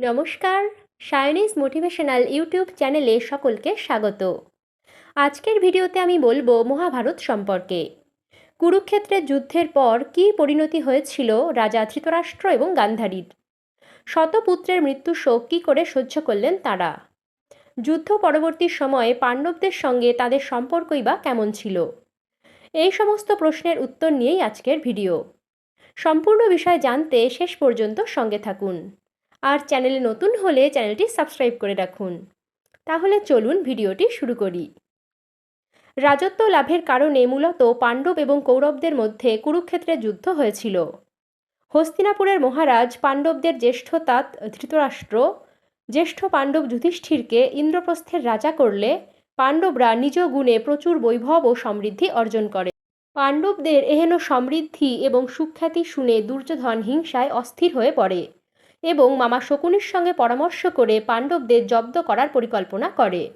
নমস্কার সায়নিজ motivational YouTube চ্যানেলে সকলকে স্বাগত। আজকের ভিডিওতে আমি বলব মহাভারত সম্পর্কে। কুরুক্ষেত্রের যুদ্ধের পর কী পরিণতি হয়েছিল রাজা ধৃতরাষ্ট্র এবং গান্ধারীর? শতপুত্রের মৃত্যু শোক কী করে সহ্য করলেন তারা? যুদ্ধ পরবর্তী সময়ে পাণ্ডবদের সঙ্গে তাদের সম্পর্কই বা কেমন ছিল? এই সমস্ত প্রশ্নের উত্তর নিয়েই আজকের ভিডিও। সম্পূর্ণ বিষয় জানতে শেষ পর্যন্ত সঙ্গে থাকুন। আর চ্যানেলে নতুন হলে চ্যানেলটি সাবস্ক্রাইব করে রাখুন। তাহলে চলুন ভিডিওটি শুরু করি। রাজত্ব লাভের কারণে মূলত পাণ্ডব এবং কৌরবদের মধ্যে কুরুক্ষেত্রে যুদ্ধ হয়েছিল। হস্তিনাপুরের মহারাজ পাণ্ডবদের জ্যেষ্ঠ তাত, ধৃতরাষ্ট্র, জ্যেষ্ঠ পাণ্ডব যুধিষ্ঠিরকে ইন্দ্রপ্রস্থের রাজা করলে পাণ্ডবরা নিজ গুণে প্রচুর বৈভব ও সমৃদ্ধি অর্জন করে। পাণ্ডবদের এহেন সমৃদ্ধি এবং সুখ্যাতি শুনে দুর্যোধন হিংসায় অস্থির হয়ে পড়ে। এবং মামা শকুনির সঙ্গে পরামর্শ করে পাণ্ডবদের জব্দ করার পরিকল্পনা করে।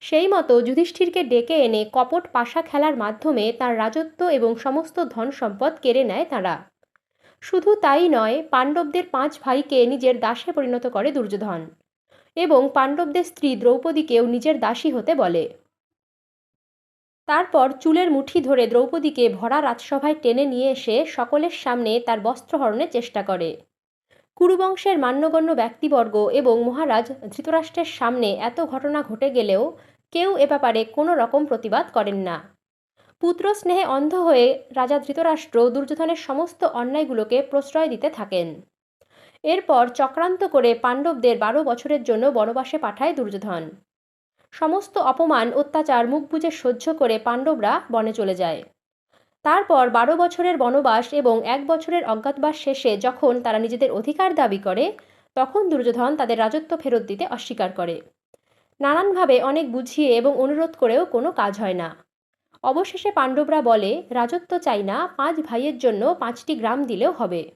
সেই মতো যুধিষ্ঠিরকে ডেকে এনে কপট পাশা খেলার মাধ্যমে তার রাজত্ব এবং সমস্ত ধন সম্পদ কেড়ে নেয় তারা। শুধু তাই নয়, পাণ্ডবদের পাঁচ ভাইকে নিজের দাসে পরিণত করে দুর্যোধন এবং পাণ্ডবদের স্ত্রী দ্রৌপদীকেও নিজের দাসী হতে বলে। তারপর চুলের মুঠি ধরে দ্রৌপদীকে ভরা রাজসভায় টেনে নিয়ে এসে সকলের সামনে তার বস্ত্রহরণের চেষ্টা করে। কুরুবংশের মান্যগণ্য ব্যক্তিবর্গ এবং মহারাজ ধৃতরাষ্ট্রের সামনে এত ঘটনা ঘটে গেলেও কেউ এ ব্যাপারে কোনো রকম প্রতিবাদ করেন না। পুত্র স্নেহে অন্ধ হয়ে রাজা ধৃতরাষ্ট্র দুর্যোধনের সমস্ত অন্যায়গুলোকে প্রশ্রয় দিতে থাকেন। এরপর চক্রান্ত করে পাণ্ডবদের বারো বছরের জন্য বনবাসে পাঠায় দুর্যোধন। সমস্ত অপমান, অত্যাচার, মুখ বুঝে সহ্য করে পাণ্ডবরা বনে চলে যায়। তারপর বারো বছরের বনবাস এবং এক বছরের অজ্ঞাতবাস শেষে যখন তারা নিজেদের অধিকার দাবি করে, তখন দুর্যোধন তাদের রাজত্ব ফেরত দিতে অস্বীকার করে। নানানভাবে অনেক বুঝিয়ে এবং অনুরোধ করেও কোনো কাজ হয় না। অবশেষে পাণ্ডবরা বলে, রাজত্ব চাই না, পাঁচ ভাইয়ের জন্য পাঁচটি গ্রাম দিলেও হবে।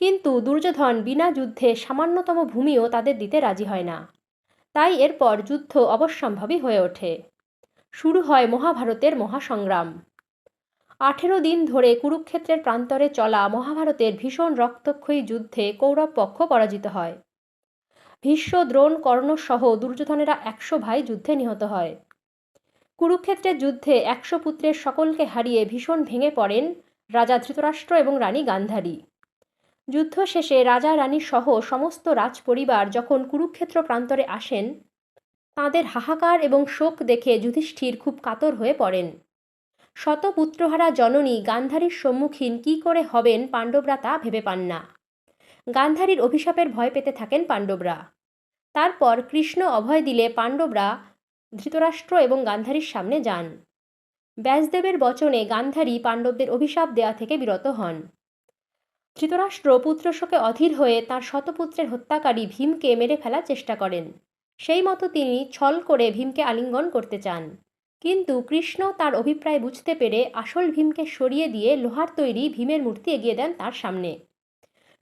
কিন্তু দুর্যোধন বিনা যুদ্ধে সামান্যতম ভূমিও তাদের দিতে রাজি হয় না। তাই এরপর যুদ্ধ অবশ্যম্ভাবী হয়ে ওঠে। শুরু হয় মহাভারতের মহাসংগ্রাম। আঠেরো দিন ধরে কুরুক্ষেত্রের প্রান্তরে চলা মহাভারতের ভীষণ রক্তক্ষয়ী যুদ্ধে কৌরব পক্ষ পরাজিত হয়। ভীষ্ম, দ্রোণ কর্ণসহ দুর্যোধনেরা একশো ভাই যুদ্ধে নিহত হয়। কুরুক্ষেত্রের যুদ্ধে একশো পুত্রের সকলকে হারিয়ে ভীষণ ভেঙে পড়েন রাজা ধৃতরাষ্ট্র এবং রানী গান্ধারী। যুদ্ধ শেষে রাজা, রানী সহ সমস্ত রাজ পরিবার যখন কুরুক্ষেত্র প্রান্তরে আসেন, তাঁদের হাহাকার এবং শোক দেখে যুধিষ্ঠির খুব কাতর হয়ে পড়েন। শতপুত্রহারা জননী গান্ধারীর সম্মুখীন কি করে হবেন পাণ্ডবরা তা ভেবে পান না। গান্ধারীর অভিশাপের ভয় পেতে থাকেন পাণ্ডবরা। তারপর কৃষ্ণ অভয় দিলে পাণ্ডবরা ধৃতরাষ্ট্র এবং গান্ধারীর সামনে যান। ব্যাসদেবের বচনে গান্ধারী পাণ্ডবদের অভিশাপ দেয়া থেকে বিরত হন। ধৃতরাষ্ট্র পুত্রশোকে অধীর হয়ে তার শতপুত্রের হত্যাকারী ভীমকে মেরে ফেলার চেষ্টা করেন। সেই মতো তিনি ছল করে ভীমকে আলিঙ্গন করতে চান। কিন্তু কৃষ্ণ তার অভিপ্রায় বুঝতে পেরে আসল ভীমকে সরিয়ে দিয়ে লোহার তৈরি ভীমের মূর্তি এগিয়ে দেন তার সামনে।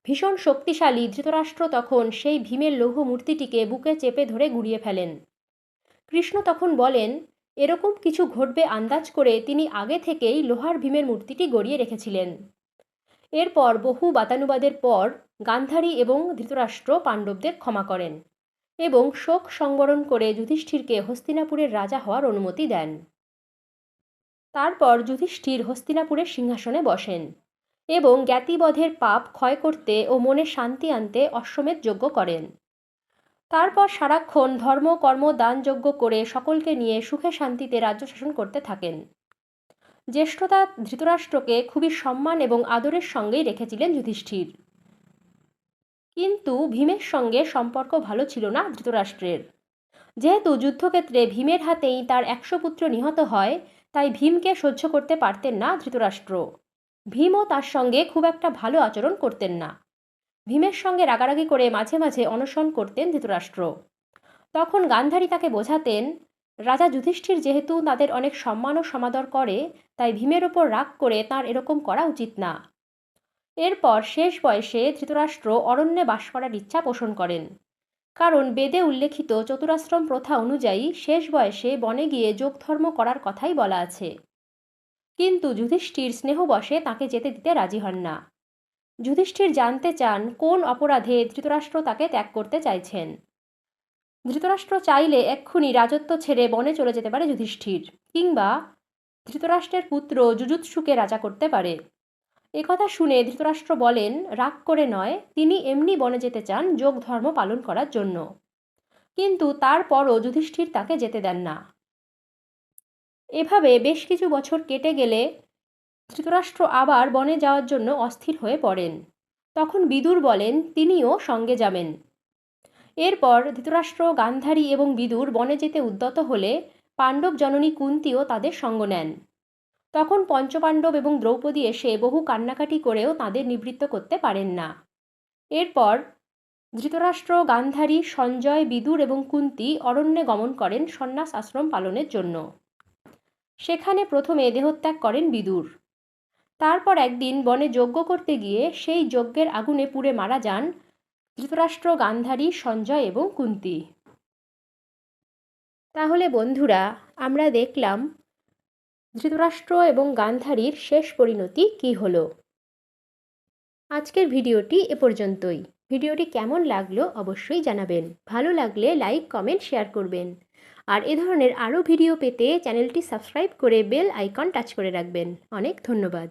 ভীষণ শক্তিশালী ধৃতরাষ্ট্র তখন সেই ভীমের লৌহ মূর্তিটিকে বুকে চেপে ধরে গুড়িয়ে ফেলেন। কৃষ্ণ তখন বলেন, এরকম কিছু ঘটবে আন্দাজ করে তিনি আগে থেকেই লোহার ভীমের মূর্তিটি গড়িয়ে রেখেছিলেন। এরপর বহু বাতানুবাদের পর গান্ধারী এবং ধৃতরাষ্ট্র পাণ্ডবদের ক্ষমা করেন। এবং শোক সংবরণ করে যুধিষ্ঠিরকে হস্তিনাপুরের রাজা হওয়ার অনুমতি দেন। তারপর যুধিষ্ঠির হস্তিনাপুরের সিংহাসনে বসেন এবং জ্ঞাতিবধের পাপ ক্ষয় করতে ও মনে শান্তি আনতে অশ্বমেধ যজ্ঞ করেন। তারপর সারাক্ষণ ধর্ম, কর্ম, দান যজ্ঞ করে সকলকে নিয়ে সুখে শান্তিতে রাজ্য শাসন করতে থাকেন। জ্যেষ্ঠতা ধৃতরাষ্ট্রকে খুবই সম্মান এবং আদরের সঙ্গেই রেখেছিলেন যুধিষ্ঠির। কিন্তু ভীমের সঙ্গে সম্পর্ক ভালো ছিল না ধৃতরাষ্ট্রের। যেহেতু যুদ্ধক্ষেত্রে ভীমের হাতেই তার একশো পুত্র নিহত হয়, তাই ভীমকে সহ্য করতে পারতেন না ধৃতরাষ্ট্র। ভীমও তার সঙ্গে খুব একটা ভালো আচরণ করতেন না। ভীমের সঙ্গে রাগারাগি করে মাঝে মাঝে অনশন করতেন ধৃতরাষ্ট্র। তখন গান্ধারী তাকে বোঝাতেন, রাজা যুধিষ্ঠির যেহেতু তাদের অনেক সম্মান ও সমাদর করে, তাই ভীমের ওপর রাগ করে তার এরকম করা উচিত না। এরপর শেষ বয়সে ধৃতরাষ্ট্র অরণ্যে বাস করার ইচ্ছা পোষণ করেন। কারণ বেদে উল্লেখিত চতুরাশ্রম প্রথা অনুযায়ী শেষ বয়সে বনে গিয়ে যোগধর্ম করার কথাই বলা আছে। কিন্তু যুধিষ্ঠির স্নেহবশে তাকে যেতে দিতে রাজি হন না। যুধিষ্ঠির জানতে চান কোন অপরাধে ধৃতরাষ্ট্র তাকে ত্যাগ করতে চাইছেন। ধৃতরাষ্ট্র চাইলে এক্ষুনি রাজত্ব ছেড়ে বনে চলে যেতে পারে যুধিষ্ঠির, কিংবা ধৃতরাষ্ট্রের পুত্র যুজুৎসুকে রাজা করতে পারে। একথা শুনে ধৃতরাষ্ট্র বলেন, রাগ করে নয়, তিনি এমনি বনে যেতে চান, যোগ ধর্ম পালন করার জন্য। কিন্তু তারপরও যুধিষ্ঠির তাকে যেতে দেন না। এভাবে বেশ কিছু বছর কেটে গেলে ধৃতরাষ্ট্র আবার বনে যাওয়ার জন্য অস্থির হয়ে পড়েন। তখন বিদুর বলেন, তিনিও সঙ্গে যাবেন। এরপর ধৃতরাষ্ট্র, গান্ধারী এবং বিদুর বনে যেতে উদ্যত হলে পাণ্ডব জননী কুন্তিও তাদের সঙ্গ নেন। তখন পঞ্চপাণ্ডব এবং দ্রৌপদী এসে বহু কান্নাকাটি করেও তাদের নিবৃত্ত করতে পারেন না। এরপর ধৃতরাষ্ট্র, গান্ধারী, সঞ্জয়, বিদুর এবং কুন্তি অরণ্যে গমন করেন সন্ন্যাস আশ্রম পালনের জন্য। সেখানে প্রথমে দেহত্যাগ করেন বিদুর। তারপর একদিন বনে যজ্ঞ করতে গিয়ে সেই যজ্ঞের আগুনে পুড়ে মারা যান ধৃতরাষ্ট্র, গান্ধারী, সঞ্জয় এবং কুন্তি। তাহলে বন্ধুরা, আমরা দেখলাম ধৃতরাষ্ট্র এবং গান্ধারীর শেষ পরিণতি কি হলো? আজকের ভিডিওটি এ পর্যন্তই। ভিডিওটি কেমন লাগল অবশ্যই জানাবেন। ভালো লাগলে লাইক, কমেন্ট, শেয়ার করবেন। আর এ ধরনের আরও ভিডিও পেতে চ্যানেলটি সাবস্ক্রাইব করে বেল আইকন টাচ করে রাখবেন। অনেক ধন্যবাদ।